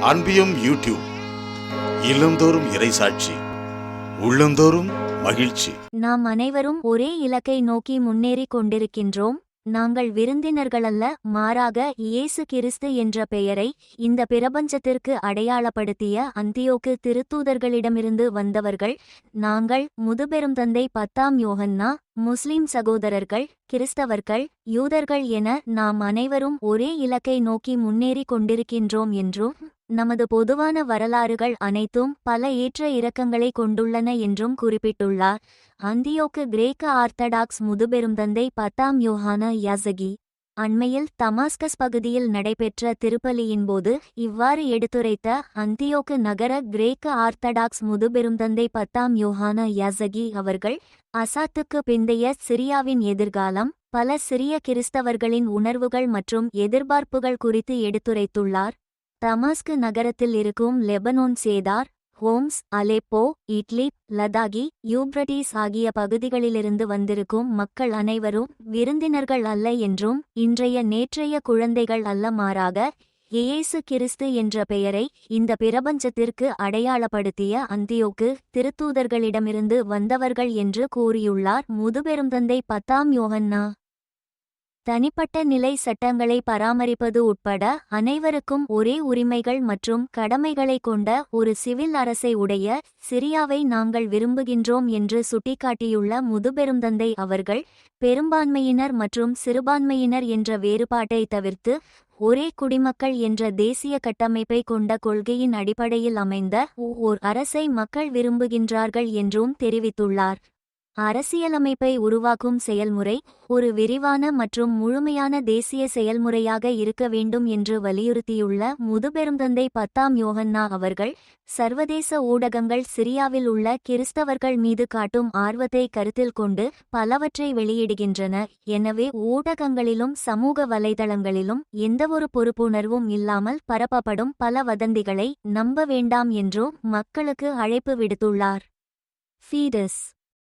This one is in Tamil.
அன்பியும் யூடியூப் இல்லந்தோறும் இறைசாட்சி உள்ளந்தோறும் மகிழ்ச்சி. நாம் அனைவரும் ஒரே இலக்கை நோக்கி முன்னேறிக் கொண்டிருக்கின்றோம். நாங்கள் விருந்தினர்களல்ல மாறாக இயேசு கிறிஸ்து என்ற பெயரை இந்த பிரபஞ்சத்திற்கு அடையாளப்படுத்திய அந்தியோக்கு திருத்தூதர்களிடமிருந்து வந்தவர்கள் நாங்கள் முதுபெரும் தந்தை பத்தாம் யோகன்னா முஸ்லிம் சகோதரர்கள் கிறிஸ்தவர்கள் யூதர்கள் என நாம் அனைவரும் ஒரே இலக்கை நோக்கி முன்னேறிக் கொண்டிருக்கின்றோம் என்றும் நமது பொதுவான வரலாறுகள் அனைத்தும் பல ஏற்ற இறக்கங்களை கொண்டுள்ளன என்றும் குறிப்பிட்டுள்ளார். அந்தியோக்கு கிரேக்க ஆர்த்தடாக்ஸ் முதுபெருந்தந்தை பத்தாம் யோஹான யாசகி அண்மையில் தமாஸ்கஸ் பகுதியில் நடைபெற்ற திருப்பலியின்போது இவ்வாறு எடுத்துரைத்த அந்தியோக்கு நகர கிரேக்க ஆர்த்தடாக்ஸ் முதுபெருந்தந்தை பத்தாம் யோஹான யாசகி அவர்கள் அசாத்துக்கு பிந்தைய சிரியாவின் எதிர்காலம் பல சிறிய கிறிஸ்தவர்களின் உணர்வுகள் மற்றும் எதிர்பார்ப்புகள் குறித்து எடுத்துரைத்துள்ளார். தமாஸ்கு நகரத்தில் இருக்கும் Lebanon Zethar Homs Aleppo Idlib Latakia Euphrates ஆகிய பகுதிகளிலிருந்து வந்திருக்கும் மக்கள் அனைவரும் விருந்தினர்கள் அல்ல என்றும் இன்றைய நேற்றைய குழந்தைகள் அல்ல மாறாக இயேசு கிறிஸ்து என்ற பெயரை இந்த பிரபஞ்சத்திற்கு அடையாளப்படுத்திய அந்தியோக்கு திருத்தூதர்களிடமிருந்து வந்தவர்கள் என்று கூறியுள்ளார் முதுபெரும் தந்தை பத்தாம் யோகன்னா. தனிப்பட்ட நிலை சட்டங்களை பராமரிப்பது உட்பட அனைவருக்கும் ஒரே உரிமைகள் மற்றும் கடமைகளை கொண்ட ஒரு சிவில் அரசை உடைய சிரியாவை நாங்கள் விரும்புகின்றோம் என்று சுட்டிக்காட்டியுள்ள முதுபெருந்தந்தை அவர்கள் பெரும்பான்மையினர் மற்றும் சிறுபான்மையினர் என்ற வேறுபாட்டை தவிர்த்து ஒரே குடிமக்கள் என்ற தேசிய கட்டமைப்பை கொண்ட கொள்கையின் அடிப்படையில் அமைந்த ஓர் அரசை மக்கள் விரும்புகின்றார்கள் என்றும் தெரிவித்துள்ளார். அரசியலமைப்பை உருவாக்கும் செயல்முறை ஒரு விரிவான மற்றும் முழுமையான தேசிய செயல்முறையாக இருக்க வேண்டும் என்று வலியுறுத்தியுள்ள முதுபெருந்தந்தை பத்தாம் யோகன்னா அவர்கள் சர்வதேச ஊடகங்கள் சிரியாவில் உள்ள கிறிஸ்தவர்கள் மீது காட்டும் ஆர்வத்தை கருத்தில் கொண்டு பலவற்றை வெளியிடுகின்றன. எனவே ஊடகங்களிலும் சமூக வலைதளங்களிலும் எந்தவொரு பொறுப்புணர்வும் இல்லாமல் பரப்பப்படும் பல வதந்திகளை நம்ப வேண்டாம் என்றும் மக்களுக்கு அழைப்பு விடுத்துள்ளார். ஃபீடஸ்